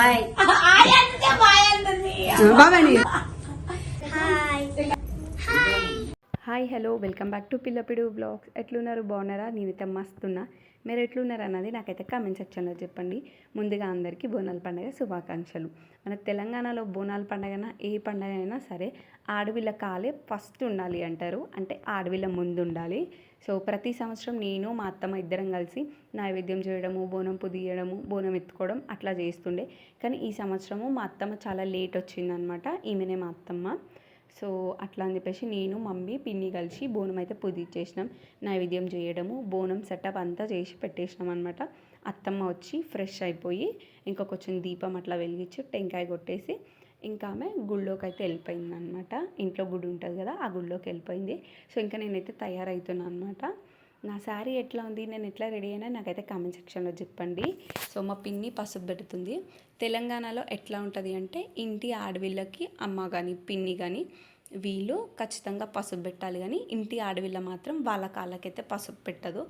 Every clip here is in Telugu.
బాయ్. హాయ్. బాబాయ్ hello welcome back to పిల్లపిడు blogs. ఎట్లున్నారు బాగున్నారా? నేనైతే మస్తున్నా. మీరు ఎట్లున్నారు అన్నది నాకైతే కామెంట్ సెక్షన్లో చెప్పండి. ముందుగా అందరికీ బోనాల పండుగ శుభాకాంక్షలు. మన తెలంగాణలో బోనాల పండుగన ఏ పండుగ అయినా సరే ఆడవిళ్ళ కాలే ఫస్ట్ ఉండాలి అంటారు. అంటే ఆడవిళ్ళ ముందు ఉండాలి. సో ప్రతి సంవత్సరం నేను మా అత్తమ్మ ఇద్దరం కలిసి నైవేద్యం చేయడము బోనం పుదియడము బోనం ఎత్తుకోవడం అట్లా చేస్తుండే. కానీ ఈ సంవత్సరము మా అత్తమ్మ చాలా లేట్ వచ్చిందనమాట ఈమెనే మా అత్తమ్మ. సో అట్లా అని చెప్పేసి నేను మమ్మీ పిన్ని కలిసి బోనం అయితే పుదిచ్చేసినాం నైవేద్యం చేయడము బోనం సెటప్ అంతా చేసి పెట్టేసినాం అనమాట. అత్తమ్మ వచ్చి ఫ్రెష్ అయిపోయి ఇంకా కొంచెం దీపం అట్లా వెలిగించి టెంకాయ కొట్టేసి ఇంకా ఆమె గుళ్ళోకి అయితే వెళ్ళిపోయింది అనమాట ఇంట్లో గుడి ఉంటుంది కదా ఆ గుళ్ళోకి వెళ్ళిపోయింది. సో ఇంకా నేనైతే తయారవుతున్నాను అనమాట నా శారీ ఎట్లా ఉంది నేను ఎట్లా రెడీ అయినా నాకైతే కామెంట్ సెక్షన్లో చెప్పండి. సో మా పిన్ని పసుపు పెడుతుంది. తెలంగాణలో ఎట్లా ఉంటుంది అంటే ఇంటి ఆడవిళ్ళకి అమ్మ కానీ పిన్ని కానీ వీళ్ళు ఖచ్చితంగా పసుపు పెట్టాలి కానీ ఇంటి ఆడవిళ్ళ మాత్రం వాళ్ళ కాళ్ళకైతే పసుపు పెట్టదు.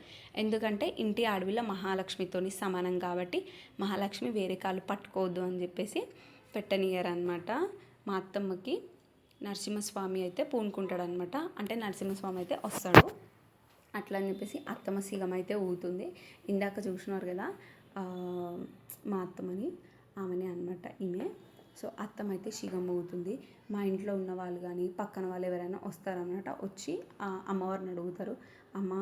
ఎందుకంటే ఇంటి ఆడవిళ్ళ మహాలక్ష్మితోని సమానం కాబట్టి మహాలక్ష్మి వేరే కాళ్ళు పట్టుకోవద్దు అని చెప్పేసి పెట్టనియ్యారనమాట మా అత్తమ్మకి నరసింహస్వామి అయితే పూనుకుంటాడనమాట అంటే నరసింహస్వామి అయితే వస్తాడు. అట్లా అని చెప్పేసి అత్తమ్మ సిగం అయితే ఊగుతుంది. ఇందాక చూసినారు కదా మా అత్తమ్మని ఆమెనే అనమాట ఈమె. సో అత్తమ్మ అయితే సిగం ఊగుతుంది. మా ఇంట్లో ఉన్న వాళ్ళు కానీ పక్కన వాళ్ళు ఎవరైనా వస్తారనమాట వచ్చి ఆ అమ్మవారిని అడుగుతారు. అమ్మ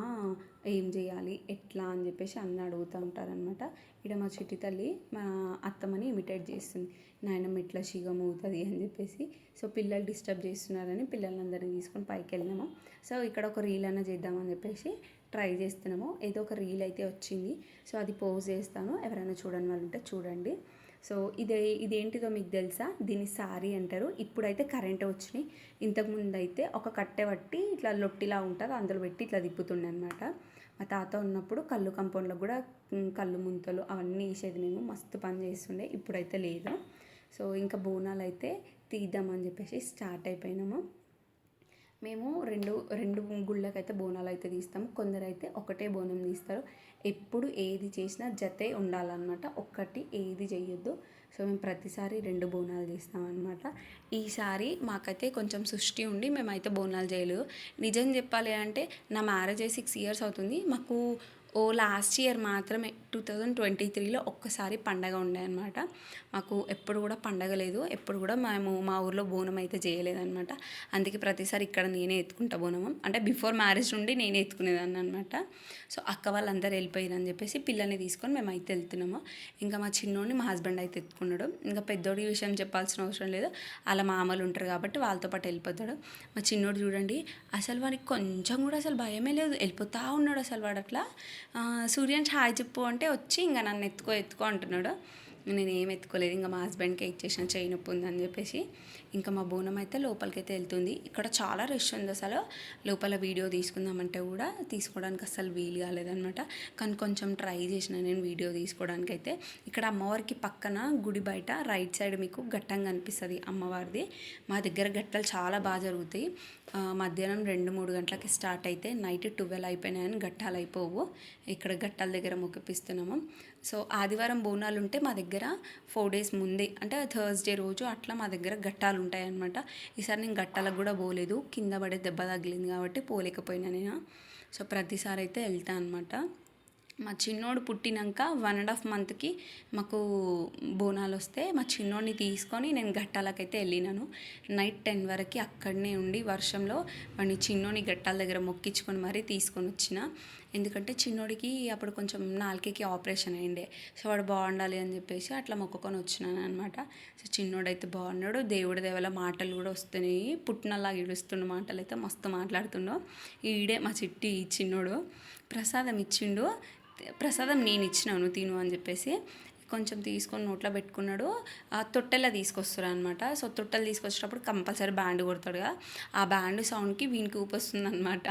ఏం చేయాలి? ఎట్లా? అని చెప్పేసి అన్న అడుగుతూ ఉంటారనమాట ఇక్కడ మా చిట్టి తల్లి మా అత్తమ్మని ఇమిటేట్ చేస్తుంది. నాయనమ్మ ఇట్లా సిగం అవుతుంది అని చెప్పేసి. సో పిల్లలు డిస్టర్బ్ చేస్తున్నారని పిల్లలందరినీ తీసుకొని పైకి వెళ్ళినాము సో ఇక్కడ ఒక రీల్ అన్న చేద్దామని చెప్పేసి ట్రై చేస్తున్నాము. ఏదో ఒక రీల్ అయితే వచ్చింది. సో అది పోజ్ చేస్తాను. ఎవరైనా చూడని వాళ్ళు ఉంటే చూడండి. సో ఇది ఇదేంటిదో మీకు తెలుసా? దీన్ని సారీ అంటారు. ఇప్పుడైతే కరెంట్ వచ్చినాయి. ఇంతకుముందు అయితే ఒక కట్టె పట్టి ఇట్లా లొట్టిలా ఉంటుంది. అందులో పెట్టి ఇట్లా తిప్పుతుండే అనమాట మా తాత ఉన్నప్పుడు కళ్ళు కంపౌండ్లో కూడా కళ్ళు ముంతలు అవన్నీ వేసేది మేము. మస్తు పని చేస్తుండే. ఇప్పుడైతే లేదు. సో ఇంకా బోనాలు అయితే తీద్దామని చెప్పేసి స్టార్ట్ అయిపోయినాము. మేము రెండు రెండు గుళ్ళకైతే బోనాలు అయితే తీస్తాము కొందరైతే ఒకటే బోనం తీస్తారు. ఎప్పుడు ఏది చేసినా జతే ఉండాలన్నమాట. ఒక్కటి ఏది చేయొద్దు సో మేము ప్రతిసారి రెండు బోనాలు చేస్తామన్నమాట. ఈసారి మాకైతే కొంచెం సృష్టి ఉండి మేమైతే బోనాలు చేయలేదు. నిజం చెప్పాలి అంటే నా మ్యారేజ్ అయ్యి సిక్స్ ఇయర్స్ అవుతుంది. మాకు ఓ లాస్ట్ ఇయర్ మాత్రమే టూ థౌజండ్ ట్వంటీ త్రీలో ఒక్కసారి పండగ ఉండే అనమాట మాకు ఎప్పుడు కూడా పండగ లేదు. ఎప్పుడు కూడా మేము మా ఊర్లో బోనం అయితే చేయలేదన్నమాట. అందుకే ప్రతిసారి ఇక్కడ నేనే ఎత్తుకుంటా బోనము. అంటే బిఫోర్ మ్యారేజ్ నుండి నేనే ఎత్తుకునేదాన్ని అనమాట సో అక్క వాళ్ళందరూ వెళ్ళిపోయారని చెప్పేసి పిల్లల్ని తీసుకొని మేము అయితే వెళ్తున్నాము. ఇంకా మా చిన్నోడిని మా హస్బెండ్ అయితే ఎత్తుకున్నాడు ఇంకా పెద్దోడి విషయం చెప్పాల్సిన అవసరం లేదు. అలా మామలు ఉంటారు కాబట్టి వాళ్ళతో పాటు వెళ్ళిపోతాడు. మా చిన్నోడు చూడండి అసలు వాడికి కొంచెం కూడా అసలు భయమే లేదు. వెళ్ళిపోతా ఉన్నాడు అసలు వాడు అట్లా. సూర్యన్ ఛాయ్ చెప్పు అంటే వచ్చి ఇంకా నన్ను ఎత్తుకో ఎత్తుకో అంటున్నాడు. నేను ఏం ఎత్తుకోలేదు. ఇంకా మా హస్బెండ్కి ఇచ్చేసిన చేయి నొప్పి ఉందని చెప్పేసి ఇంకా మా బోనం అయితే లోపలికి అయితే వెళ్తుంది. ఇక్కడ చాలా రష్ ఉంది అసలు. లోపల వీడియో తీసుకుందామంటే కూడా తీసుకోవడానికి అసలు వీలు కాలేదనమాట కానీ కొంచెం ట్రై చేసిన నేను వీడియో తీసుకోవడానికి అయితే ఇక్కడ అమ్మవారికి పక్కన గుడి బయట రైట్ సైడ్ మీకు గట్టంగా కనిపిస్తుంది అమ్మవారిది. మా దగ్గర గట్టలు చాలా బాగా జరుగుతాయి. మధ్యాహ్నం రెండు మూడు గంటలకి స్టార్ట్ అయితే నైట్ ట్వెల్వ్ అయిపోయినాయని గట్టాలు అయిపోవు. ఇక్కడ గట్టాల దగ్గర మొక్కిపిస్తున్నాము. సో ఆదివారం బోనాలు ఉంటే మా దగ్గర దగ్గర ఫోర్ డేస్ ముందే అంటే థర్స్డే రోజు అట్లా మా దగ్గర గట్టాలు ఉంటాయన్నమాట ఈసారి నేను గట్టాలకు కూడా పోలేదు కింద పడే దెబ్బ తగిలింది కాబట్టి పోలేకపోయినా నేను. సో ప్రతిసారి అయితే వెళ్తాను అనమాట మా చిన్నోడు పుట్టినాక వన్ అండ్ హాఫ్ మంత్కి మాకు బోనాలు వస్తే మా చిన్నోడిని తీసుకొని నేను గట్టాలకైతే వెళ్ళినాను. నైట్ టెన్ వరకు అక్కడనే ఉండి వర్షంలో వాడిని చిన్నోని గట్టాల దగ్గర మొక్కించుకొని మరీ తీసుకొని వచ్చిన. ఎందుకంటే చిన్నోడికి అప్పుడు కొంచెం నాలుకకి ఆపరేషన్ అయ్యిండే సో వాడు బాగుండాలి అని చెప్పేసి అట్లా మొక్కుకొని వచ్చినాను అనమాట సో చిన్నోడైతే బాగున్నాడు. దేవుడి దేవల మాటలు కూడా వస్తున్నాయి పుట్టినలాగా ఇడుస్తున్న మాటలు అయితే మస్తు మాట్లాడుతుండో. ఈడే మా చిట్టి చిన్నోడు. ప్రసాదం ఇచ్చిండు. ప్రసాదం నేను ఇచ్చినాను తిను అని చెప్పేసి. కొంచెం తీసుకొని నోట్లో పెట్టుకున్నాడు. ఆ తొట్టెలా తీసుకొస్తారు అనమాట సో తొట్టెలు తీసుకొచ్చేటప్పుడు కంపల్సరీ బ్యాండ్ కొడతాడు కదా ఆ బ్యాండ్ సౌండ్కి వీనికి ఊపొస్తుంది అనమాట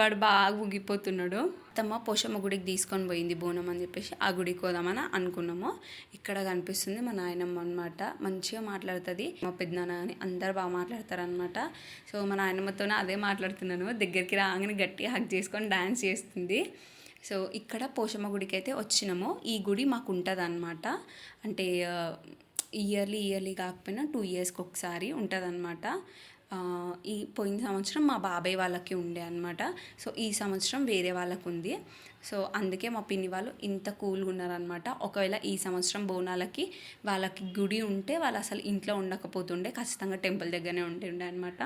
వాడు బాగా ఊగిపోతున్నాడు తమ్మ పోషమ్మ గుడికి తీసుకొని పోయింది బోనం అని చెప్పేసి ఆ గుడికి పోదామని అనుకున్నాము. ఇక్కడ కనిపిస్తుంది మా నాయనమ్మ అనమాట మంచిగా మాట్లాడుతుంది. మా పెద్దనాన్న అని అందరు బాగా మాట్లాడతారు అనమాట సో మా నాయనమ్మతోనే అదే మాట్లాడుతున్నాను. దగ్గరికి రాగానే గట్టిగా హక్ చేసుకొని డ్యాన్స్ చేస్తుంది. సో ఇక్కడ పోషమ్మ గుడికి అయితే వచ్చినాము. ఈ గుడి మాకు ఉంటుంది అనమాట అంటే ఇయర్లీ ఇయర్లీ కాకపోయినా టూ ఇయర్స్కి ఒకసారి ఉంటుందన్నమాట. ఈ పోయిన సంవత్సరం మా బాబాయ్ వాళ్ళకి ఉండే అనమాట సో ఈ సంవత్సరం వేరే వాళ్ళకు ఉంది. సో అందుకే మా పిన్ని వాళ్ళు ఇంత కూల్గా ఉన్నారనమాట ఒకవేళ ఈ సంవత్సరం బోనాలకి వాళ్ళకి గుడి ఉంటే వాళ్ళు అసలు ఇంట్లో ఉండకపోతుండే ఖచ్చితంగా టెంపుల్ దగ్గరనే ఉంటుండే అనమాట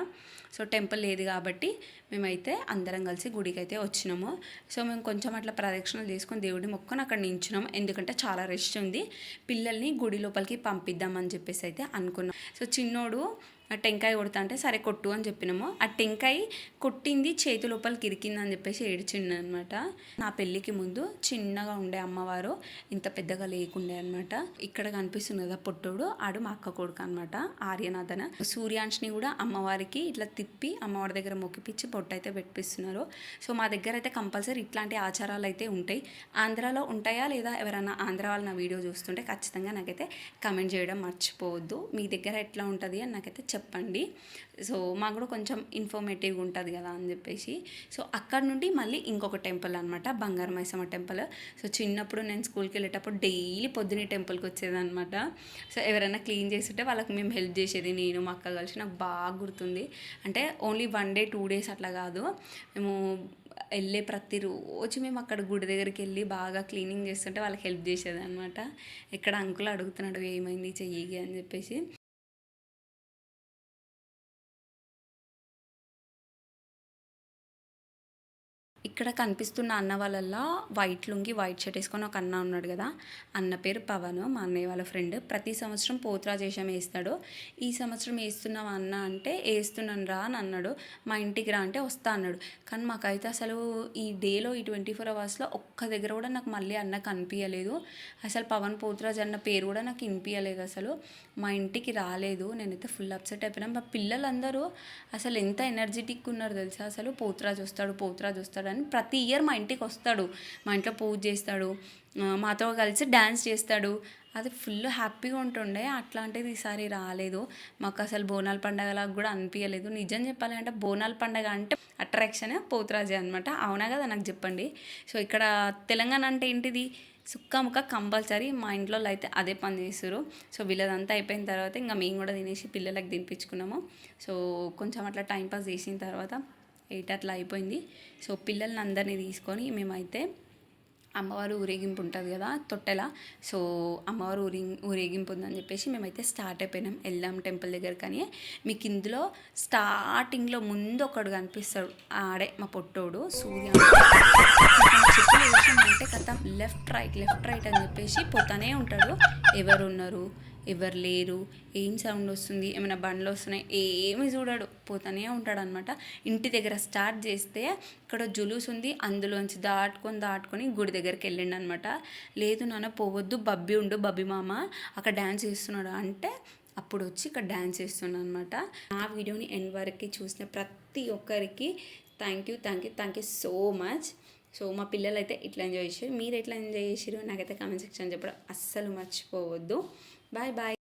సో టెంపుల్ లేదు కాబట్టి మేమైతే అందరం కలిసి గుడికి అయితే వచ్చినాము. సో మేము కొంచెం అట్లా ప్రదక్షిణలు చేసుకొని దేవుడి మొక్కను అక్కడ నించున్నాము ఎందుకంటే చాలా రెస్ట్ ఉంది. పిల్లల్ని గుడి లోపలికి పంపిద్దామని చెప్పేసి అయితే అనుకున్నాం. సో చిన్నోడు టెంకాయ కొడతా అంటే సరే కొట్టు అని చెప్పినాము. ఆ టెంకాయ కొట్టింది చేతి లోపలికి ఇరికింది అని చెప్పేసి ఏడ్చిండు అనమాట నా పెళ్ళికి ముందు చిన్నగా ఉండే అమ్మవారు ఇంత పెద్దగా లేకుండే అనమాట. ఇక్కడ కనిపిస్తుంది కదా పొట్టోడు ఆడు మా అక్క కొడుకు అనమాట ఆర్యనాథన. సూర్యాంష్ని కూడా అమ్మవారికి ఇట్లా తిప్పి అమ్మవారి దగ్గర మొక్కిపించి పొట్టు అయితే పెట్టిస్తున్నారు సో మా దగ్గర అయితే కంపల్సరీ ఇట్లాంటి ఆచారాలు అయితే ఉంటాయి. ఆంధ్రాలో ఉంటాయా లేదా ఎవరైనా ఆంధ్ర వాళ్ళు నా వీడియో చూస్తుంటే ఖచ్చితంగా నాకైతే కమెంట్ చేయడం మర్చిపోవద్దు. మీ దగ్గర ఎట్లా ఉంటుంది అని నాకైతే చెప్పండి. సో మాకు కూడా కొంచెం ఇన్ఫర్మేటివ్గా ఉంటుంది కదా అని చెప్పేసి. సో అక్కడ నుండి మళ్ళీ ఇంకొక టెంపుల్ అనమాట బంగారు మైసమ్మ టెంపుల్. సో చిన్నప్పుడు నేను స్కూల్కి వెళ్ళేటప్పుడు డైలీ పొద్దునే టెంపుల్కి వచ్చేదన్నమాట. సో ఎవరైనా క్లీన్ చేస్తుంటే వాళ్ళకి మేము హెల్ప్ చేసేది నేను మా అక్క కలిసి నాకు బాగా గుర్తుంది. అంటే only one day two days అట్లా కాదు. మేము వెళ్ళే ప్రతిరోజు మేము అక్కడ గుడి దగ్గరికి వెళ్ళి బాగా క్లీనింగ్ చేస్తుంటే వాళ్ళకి హెల్ప్ చేసేది అనమాట ఇక్కడ అంకుల్ అడుగుతున్నాడు ఏమైంది చెయ్యి అని చెప్పేసి. ఇక్కడ కనిపిస్తున్న అన్న వాళ్ళల్లో వైట్ లుంగి వైట్ షర్ట్ వేసుకొని ఒక అన్న ఉన్నాడు కదా. అన్న పేరు పవన్ మా అన్నయ్య వాళ్ళ ఫ్రెండ్. ప్రతి సంవత్సరం పోత్రాజేషం వేస్తాడు. ఈ సంవత్సరం వేస్తున్నావు అన్న అంటే వేస్తున్నాను రా అని అన్నాడు. మా ఇంటికి రా అంటే వస్తా అన్నాడు. కానీ మాకైతే అసలు ఈ డేలో ఈ ట్వంటీ ఫోర్ అవర్స్లో ఒక్క దగ్గర కూడా నాకు మళ్ళీ అన్న కనిపించలేదు అసలు పవన్ పోత్రాజ్ అన్న పేరు కూడా నాకు వినిపించలేదు అసలు. మా ఇంటికి రాలేదు. నేనైతే ఫుల్ అప్సెట్ అయిపోయినా. మా పిల్లలందరూ అసలు ఎంత ఎనర్జెటిక్ ఉన్నారు తెలుసా? అసలు పోత్రాజ్ వస్తాడు పోత్రాజ్ వస్తాడు అని ప్రతి ఇయర్ మా ఇంటికి వస్తాడు. మా ఇంట్లో పూజ చేస్తాడు. మాతో కలిసి డ్యాన్స్ చేస్తాడు. అది ఫుల్ హ్యాపీగా ఉంటుండే. అట్లాంటిది ఈసారి రాలేదు. మాకు అసలు బోనాల పండగలాగా కూడా అనిపించలేదు నిజం చెప్పాలంటే బోనాల పండగ అంటే అట్రాక్షన్ పోతురాజే అనమాట అవునా కదా? నాకు చెప్పండి. సో ఇక్కడ తెలంగాణ అంటే ఏంటిది? సుక్కముక్క కంపల్సరీ మా ఇంట్లో అయితే అదే పని చేస్తారు. సో వీళ్ళదంతా అయిపోయిన తర్వాత ఇంకా మేము కూడా తినేసి పిల్లలకి తినిపించుకున్నాము. సో కొంచెం అట్లా టైంపాస్ చేసిన తర్వాత ఎయిట్ అట్లా అయిపోయింది. సో పిల్లల్ని అందరినీ తీసుకొని మేమైతే అమ్మవారు ఊరేగింపు ఉంటుంది కదా తొట్టెల. సో అమ్మవారు ఊరి ఊరేగింపు ఉందని చెప్పేసి మేమైతే స్టార్ట్ అయిపోయినాం. వెళ్దాం టెంపుల్ దగ్గర కానీ మీకు ఇందులో స్టార్టింగ్లో ముందు ఒకడు కనిపిస్తాడు. ఆడే మా పొట్టోడు సూర్య. అంటే కథ. లెఫ్ట్ రైట్ లెఫ్ట్ రైట్ అని చెప్పేసి పోతానే ఉంటాడు. ఎవరు ఉన్నారు ఎవరు లేరు ఏం సౌండ్ వస్తుంది ఏమైనా బండ్లు వస్తున్నాయి ఏమి చూడడు. పోతానే ఉంటాడు అనమాట ఇంటి దగ్గర స్టార్ట్ చేస్తే ఇక్కడ జులూస్ ఉంది అందులోంచి దాటుకొని దాటుకొని గుడి దగ్గరికి వెళ్ళిండు అనమాట లేదు నాన్న పోవద్దు బబ్బి ఉండు బబ్బి మామ అక్కడ డ్యాన్స్ చేస్తున్నాడు. అంటే అప్పుడు వచ్చి ఇక్కడ డ్యాన్స్ చేస్తున్నాను అనమాట ఆ వీడియోని ఎండ్ వరకు చూసిన ప్రతి ఒక్కరికి thank you thank you thank you so much so మా పిల్లలు అయితే ఇట్లా ఎంజాయ్ చేసారు మీరు ఎట్లా ఎంజాయ్ చేసారు నాకైతే కామెంట్ సెక్షన్ చెప్పడం అస్సలు మర్చిపోవద్దు. Bye bye